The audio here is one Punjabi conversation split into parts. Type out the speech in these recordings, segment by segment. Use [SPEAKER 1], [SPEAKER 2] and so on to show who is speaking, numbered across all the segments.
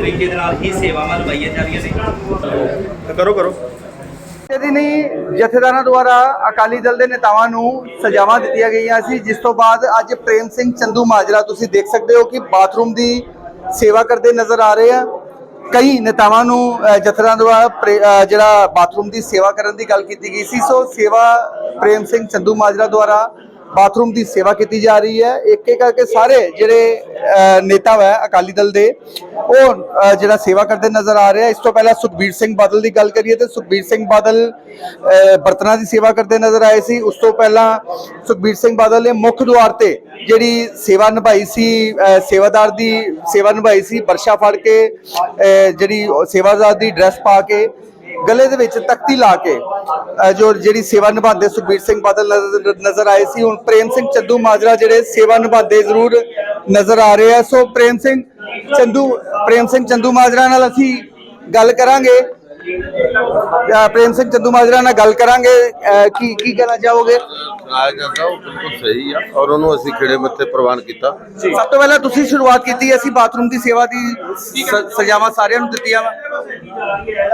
[SPEAKER 1] ਤਰੀਕੇ ਦੇ ਨਾਲ ਹੀ ਸੇਵਾਵਾਂ ਨਿਭਾਈਆਂ ਜਾ ਰਹੀਆਂ ਨੇ।
[SPEAKER 2] ਕਰੋ ਕਰੋ।
[SPEAKER 3] ਤੇ ਦਿਨੀ ਜਥੇਦਾਰਾਂ ਦੁਆਰਾ ਅਕਾਲੀ ਦਲ ਦੇ ਨੇਤਾਵਾਂ ਨੂੰ ਸਜ਼ਾਵਾਂ ਦਿੱਤੀਆਂ ਗਈਆਂ ਸੀ ਜਿਸ ਤੋਂ ਬਾਅਦ ਅੱਜ ਪ੍ਰੇਮ ਸਿੰਘ ਚੰਦੂ ਮਾਜਰਾ ਤੁਸੀਂ ਦੇਖ ਸਕਦੇ ਹੋ ਕਿ ਬਾਥਰੂਮ ਦੀ ਸੇਵਾ ਕਰਦੇ ਨਜ਼ਰ ਆ ਰਹੇ ਆ। ਕਈ ਨੇਤਾਵਾਂ ਨੂੰ ਜਥੇਦਾਰਾਂ ਦੁਆਰਾ ਜਿਹੜਾ ਬਾਥਰੂਮ ਦੀ ਸੇਵਾ ਕਰਨ ਦੀ ਗੱਲ ਕੀਤੀ ਗਈ ਸੀ। ਸੋ ਸੇਵਾ ਪ੍ਰੇਮ ਸਿੰਘ ਚੰਦੂ ਮਾਜਰਾ ਦੁਆਰਾ ਬਾਥਰੂਮ ਦੀ ਸੇਵਾ ਕੀਤੀ ਜਾ ਰਹੀ ਹੈ। ਇੱਕ ਇੱਕ ਕਰਕੇ ਸਾਰੇ ਜਿਹੜੇ ਨੇਤਾ ਹੈ ਅਕਾਲੀ ਦਲ ਦੇ ਉਹ ਜਿਹੜਾ ਸੇਵਾ ਕਰਦੇ ਨਜ਼ਰ ਆ ਰਿਹਾ ਇਸ ਤੋਂ ਪਹਿਲਾਂ ਸੁਖਬੀਰ ਸਿੰਘ ਬਾਦਲ ਦੀ ਗੱਲ ਕਰੀਏ ਤੇ ਸੁਖਬੀਰ ਸਿੰਘ ਬਾਦਲ ਅ, ਬਰਤਨਾਂ ਦੀ ਸੇਵਾ ਕਰਦੇ ਨਜ਼ਰ ਆਏ ਸੀ। ਉਸ ਤੋਂ ਪਹਿਲਾਂ ਸੁਖਬੀਰ ਸਿੰਘ ਬਾਦਲ ਨੇ ਮੁੱਖ ਦੁਆਰ ਤੇ ਜਿਹੜੀ ਸੇਵਾ ਨਿਭਾਈ ਸੀ ਸੇਵਾਦਾਰ ਦੀ ਸੇਵਾ ਨਿਭਾਈ ਸੀ ਵਰਸ਼ਾ ਫੜ ਕੇ ਜਿਹੜੀ ਸੇਵਾਦਾਰ ਦੀ ਡਰੈਸ ਪਾ ਕੇ ਗਲੇ ਦੇ ਵਿੱਚ ਤਖਤੀ ਲਾ ਕੇ ਜੋ ਜਿਹੜੀ ਸੇਵਾ ਨਿਭਾਉਂਦੇ ਸੁਖਬੀਰ ਸਿੰਘ ਬਾਦਲ ਨਜ਼ਰ- ਆਏ ਸੀ ਹੁਣ ਪ੍ਰੇਮ ਸਿੰਘ ਚੰਦੂ ਮਾਜਰਾ ਜਿਹੜੇ ਸੇਵਾ ਨਿਭਾਉਂਦੇ ਜ਼ਰੂਰ ਨਜ਼ਰ ਆ ਰਹੇ ਆ। ਸੋ ਪ੍ਰੇਮ ਸਿੰਘ ਚੰਦੂ ਪ੍ਰੇਮ ਸਿੰਘ ਚੰਦੂ ਮਾਜਰਾ ਨਾਲ ਅਸੀਂ ਗੱਲ ਕਰਾਂਗੇ। ਪ੍ਰੇਮ ਸਿੰਘ ਚੰਦੂ ਮਾਜਰਾ ਨਾਲ ਗੱਲ ਕਰਾਂਗੇ। ਕੀ ਕੀ ਕਹਿਣਾ ਚਾਹੋਗੇ?
[SPEAKER 4] ਜਾਂਦਾ ਉਹ ਬਿਲਕੁਲ ਸਹੀ ਆ ਔਰ ਉਹਨੂੰ ਅਸੀਂ ਖਿੜੇ ਮੱਥੇ ਪ੍ਰਵਾਨ ਕੀਤਾ।
[SPEAKER 3] ਸਭ ਤੋਂ ਪਹਿਲਾਂ ਤੁਸੀਂ ਸ਼ੁਰੂਆਤ ਕੀਤੀ ਅਸੀਂ ਬਾਥਰੂਮ ਦੀ ਸੇਵਾ ਦੀ ਸਜ਼ਾਵਾਂ ਸਾਰਿਆਂ ਨੂੰ ਦਿੱਤੀਆਂ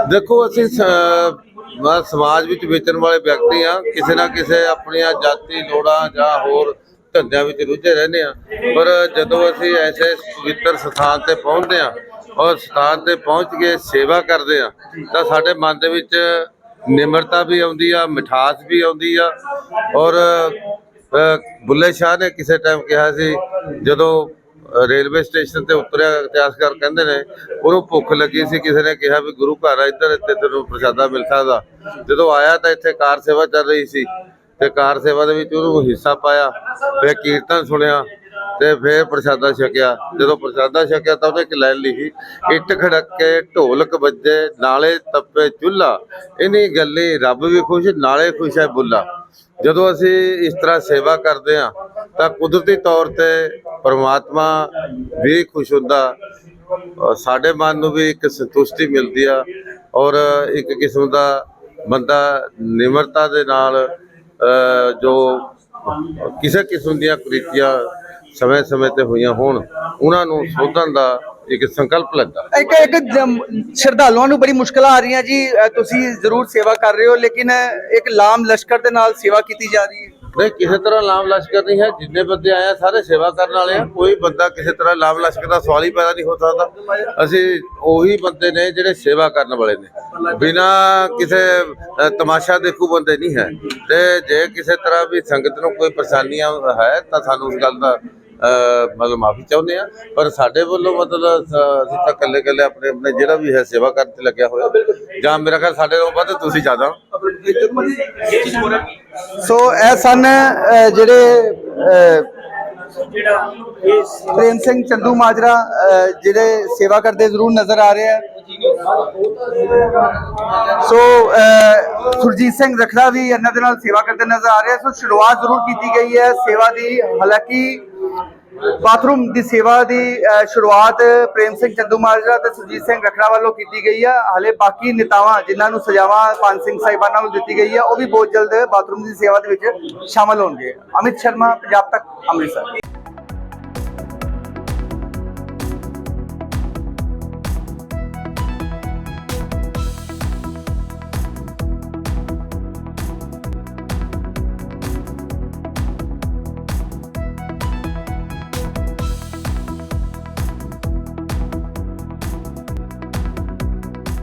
[SPEAKER 4] ਦੇਖੋ, ਅਸੀਂ ਸ- ਮੈਂ ਸਮਾਜ ਵਿੱਚ ਵੇਚਣ ਵਾਲੇ ਵਿਅਕਤੀ ਆ ਕਿਸੇ ਨਾ ਕਿਸੇ ਆਪਣੀਆਂ ਜਾਤੀ ਲੋੜਾਂ ਜਾਂ ਹੋਰ ਧੰਦਿਆਂ ਵਿੱਚ ਰੁੱਝੇ ਰਹਿੰਦੇ ਆ ਪਰ ਜਦੋਂ ਅਸੀਂ ਐਸੇ ਪਵਿੱਤਰ ਸਥਾਨ ਤੇ ਪਹੁੰਚਦੇ ਆ ਔਰ ਸਥਾਨ ਤੇ ਪਹੁੰਚ ਕੇ ਸੇਵਾ ਕਰਦੇ ਆ ਤਾਂ ਸਾਡੇ ਮਨ ਦੇ ਵਿੱਚ ਨਿਮਰਤਾ ਵੀ ਆਉਂਦੀ ਆ, ਮਿਠਾਸ ਵੀ ਆਉਂਦੀ ਆ। ਔਰ ਬੁੱਲੇ ਸ਼ਾਹ ਨੇ ਕਿਸੇ ਟਾਈਮ ਕਿਹਾ ਸੀ, ਜਦੋਂ ਰੇਲਵੇ ਸਟੇਸ਼ਨ ਤੇ ਉਤਰਿਆ ਇਤਿਹਾਸਕਾਰ ਕਹਿੰਦੇ ਨੇ ਉਹਨੂੰ ਭੁੱਖ ਲੱਗੀ ਸੀ, ਕਿਸੇ ਨੇ ਕਿਹਾ ਵੀ ਗੁਰੂ ਘਰ ਆ, ਇੱਧਰ ਇੱਥੇ ਤੈਨੂੰ ਪ੍ਰਸ਼ਾਦਾ ਮਿਲ ਸਕਦਾ। ਜਦੋਂ ਆਇਆ ਤਾਂ ਇੱਥੇ ਕਾਰ ਸੇਵਾ ਚੱਲ ਰਹੀ ਸੀ, ਤੇ ਕਾਰ ਸੇਵਾ ਦੇ ਵਿੱਚ ਉਹਨੂੰ ਹਿੱਸਾ ਪਾਇਆ, ਫਿਰ ਕੀਰਤਨ ਸੁਣਿਆ, ਤੇ ਫਿਰ ਪ੍ਰਸ਼ਾਦਾ ਛਕਿਆ। ਜਦੋਂ ਪ੍ਰਸ਼ਾਦਾ ਛਕਿਆ ਤਾਂ ਉਹਨੇ ਇੱਕ ਲਾਈਨ ਲਿਖੀ, ਇੱਟ ਖੜਕੇ, ਢੋਲਕ ਵੱਜੇ, ਨਾਲੇ ਤੱਪੇ ਚੁੱਲਾ ਇਨੀ ਗੱਲੇ ਰੱਬ ਵੀ ਖੁਸ਼, ਨਾਲੇ ਖੁਸ਼ ਹੈ ਬੁੱਲਾ ਜਦੋਂ ਅਸੀਂ ਇਸ ਤਰ੍ਹਾਂ ਸੇਵਾ ਕਰਦੇ ਹਾਂ ਤਾਂ ਕੁਦਰਤੀ ਤੌਰ ਤੇ ਪਰਮਾਤਮਾ ਵੀ ਖੁਸ਼ ਹੁੰਦਾ। ਔਰ ਸਾਡੇ ਮਨ ਨੂੰ ਵੀ ਇੱਕ ਸੰਤੁਸ਼ਟੀ ਮਿਲਦੀ ਆ ਔਰ ਇੱਕ ਕਿਸਮ ਦਾ ਬੰਦਾ ਨਿਮਰਤਾ ਦੇ ਨਾਲ ਜੋ ਕਿਸੇ ਕਿਸਮ ਦੀਆਂ ਕੁਰੀਤੀਆਂ ਸਮੇਂ ਸਮੇਂ ਤੇ ਹੋਈਆਂ ਹੋਣ, ਉਹਨਾਂ ਨੂੰ ਸੋਧਣ ਦਾ ਇੱਕ ਸੰਕਲਪ ਲੈਂਦਾ
[SPEAKER 3] ਇੱਕ ਇੱਕ ਜਮ- ਸ਼ਰਧਾਲੂਆਂ ਨੂੰ ਬੜੀ ਮੁਸ਼ਕਲਾਂ ਆ ਰਹੀਆਂ ਜੀ। ਤੁਸੀਂ ਜ਼ਰੂਰ ਸੇਵਾ ਕਰ ਰਹੇ ਹੋ, ਲੇਕਿਨ ਇੱਕ ਲਾਮ ਲਸ਼ਕਰ ਦੇ ਨਾਲ ਸੇਵਾ ਕੀਤੀ ਜਾ ਰਹੀ ਹੈ।
[SPEAKER 4] ਨਹੀਂ ਕਿਸੇ ਤਰ੍ਹਾਂ ਲਾਭ ਲਸ਼ਕਰ ਨਹੀਂ ਹੈ, ਜਿੰਨੇ ਬੰਦੇ ਆਏ ਆ, ਸਾਰੇ ਸੇਵਾ ਕਰਨ ਵਾਲੇ ਆ। ਕੋਈ ਬੰਦਾ ਕਿਸੇ ਤਰ੍ਹਾਂ ਲਾਭ ਲਸ਼ਕਰ ਦਾ ਸਵਾਲ ਹੀ ਪੈਦਾ ਨਹੀਂ ਹੋ ਸਕਦਾ। ਅਸੀਂ ਉਹੀ ਬੰਦੇ ਨੇ ਜਿਹੜੇ ਸੇਵਾ ਕਰਨ ਵਾਲੇ ਨੇ। ਬਿਨਾ ਕਿਸੇ ਤਮਾਸ਼ਾ ਦੇਖੂ ਬੰਦੇ ਨਹੀਂ ਹੈ। ਤੇ ਜੇ ਕਿਸੇ ਤਰ੍ਹਾਂ ਵੀ ਸੰਗਤ ਨੂੰ ਕੋਈ ਪਰੇਸ਼ਾਨੀਆਂ ਹੈ, ਤਾਂ ਸਾਨੂੰ ਉਸ ਗੱਲ ਦਾ ਮਤਲਬ ਮਾਫੀ ਚਾਹੁੰਦੇ ਆ ਪਰ ਸਾਡੇ ਵੱਲੋਂ ਮਤਲਬ ਅਸੀਂ ਤਾਂ ਇਕੱਲੇ ਇਕੱਲੇ ਆਪਣੇ ਆਪਣੇ ਜਿਹੜਾ ਵੀ ਹੈ ਸੇਵਾ ਕਰਨ ਤੇ ਲੱਗਿਆ ਹੋਇਆ। ਜਾਂ ਮੇਰਾ ਖਿਆਲ ਸਾਡੇ ਤੋਂ ਵੱਧ ਤੁਸੀਂ ਜ਼ਿਆਦਾ
[SPEAKER 3] ਸੋ ਇਹ ਸਨ ਜਿਹੜੇ ਪ੍ਰੇਮ ਸਿੰਘ ਚੰਦੂ ਮਾਜਰਾ ਜਿਹੜੇ ਸੇਵਾ ਕਰਦੇ ਜ਼ਰੂਰ ਨਜ਼ਰ ਆ ਰਹੇ ਆ। ਸੋ ਸੁਰਜੀਤ ਸਿੰਘ ਰਖੜਾ ਵੀ ਇਹਨਾਂ ਦੇ ਨਾਲ ਸੇਵਾ ਕਰਦੇ ਨਜ਼ਰ ਆ ਰਹੇ ਸੋ ਸ਼ੁਰੂਆਤ ਜ਼ਰੂਰ ਕੀਤੀ ਗਈ ਹੈ ਸੇਵਾ ਦੀ, ਹਾਲਾਂਕਿ ਬਾਥਰੂਮ ਦੀ ਸੇਵਾ ਦੀ ਸ਼ੁਰੂਆਤ ਪ੍ਰੇਮ ਸਿੰਘ ਚੰਦੂ ਮਾਜਰਾ ਤੇ ਸੁਰਜੀਤ ਸਿੰਘ ਰਖੜਾ ਵੱਲੋਂ ਕੀਤੀ ਗਈ ਹੈ ਹਲੇ ਬਾਕੀ ਨੇਤਾਵਾਂ ਜਿਨ੍ਹਾਂ ਨੂੰ ਸਜ਼ਾਵਾਂ ਪਾਨ ਸਿੰਘ ਸਾਹਿਬਾਨਾਂ ਨੂੰ ਦਿੱਤੀ ਗਈ ਹੈ ਉਹ ਵੀ ਬਹੁਤ ਜਲਦ ਬਾਥਰੂਮ ਦੀ ਸੇਵਾ ਦੇ ਵਿੱਚ ਸ਼ਾਮਲ ਹੋਣਗੇ। ਅਮਿਤ ਸ਼ਰਮਾ, ਪੰਜਾਬ ਤੱਕ, ਅੰਮ੍ਰਿਤਸਰ।